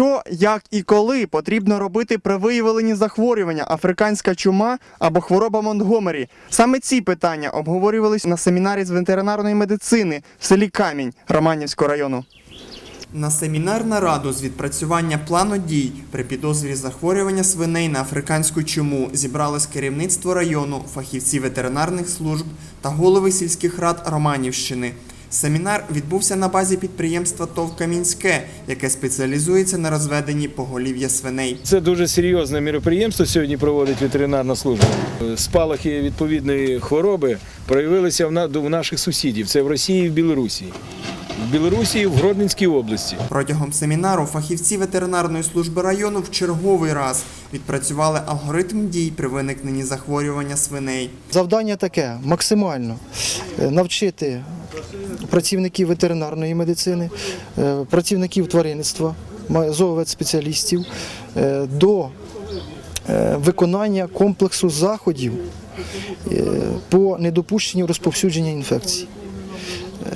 Що, як і коли потрібно робити при виявленні захворювання африканська чума або хвороба Монтгомері? Саме ці питання обговорювались на семінарі з ветеринарної медицини в селі Камінь Романівського району. На семінар нараду з відпрацювання плану дій при підозрі захворювання свиней на африканську чуму зібралось керівництво району, фахівці ветеринарних служб та голови сільських рад Романівщини. Семінар відбувся на базі підприємства ТОВ Камінське, яке спеціалізується на розведенні поголів'я свиней. Це дуже серйозне міроприємство сьогодні проводить ветеринарна служба. Спалахи відповідної хвороби проявилися в на- наших сусідів. Це в Росії і в Білорусі. В Білорусі і в Гродненській області. Протягом семінару фахівці ветеринарної служби району в черговий раз відпрацювали алгоритм дій при виникненні захворювання свиней. Завдання таке максимально е, навчити працівників ветеринарної медицини, е, працівників тваринництва, зооветспеціалістів е, до е, виконання комплексу заходів по недопущенню розповсюдження інфекцій.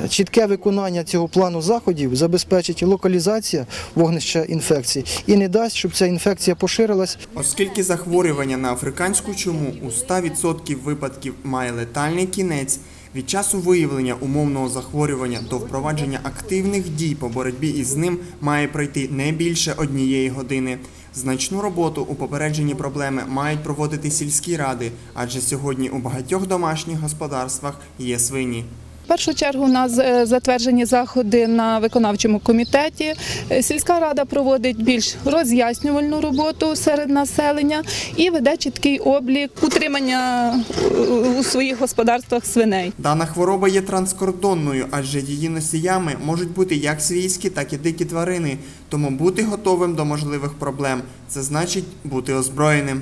Чітке виконання цього плану заходів забезпечить локалізація вогнища інфекції і не дасть, щоб ця інфекція поширилась Оскільки захворювання на африканську чуму у 100% випадків має летальний кінець, від часу виявлення умовного захворювання до впровадження активних дій по боротьбі із ним має пройти не більше однієї години. Значну роботу у попередженні проблеми мають проводити сільські ради, адже сьогодні у багатьох домашніх господарствах є свині. В першу чергу у нас е, затверджені заходи на виконавчому комітеті. Е, Сільська рада проводить більш роз'яснювальну роботу серед населення і веде чіткий облік утримання е, у своїх господарствах свиней. Дана хвороба є транскордонною, адже її носіями можуть бути як свійські, так і дикі тварини. Тому бути готовим до можливих проблем це значить бути озброєним.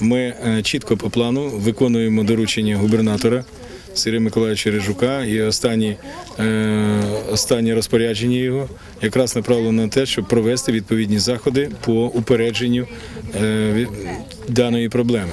Ми чітко по плану виконуємо доручення губернатора Сергія Миколаївича Рижука і останні, е, останні розпорядження його якраз направлено на те, щоб провести відповідні заходи по упередженню е, даної проблеми.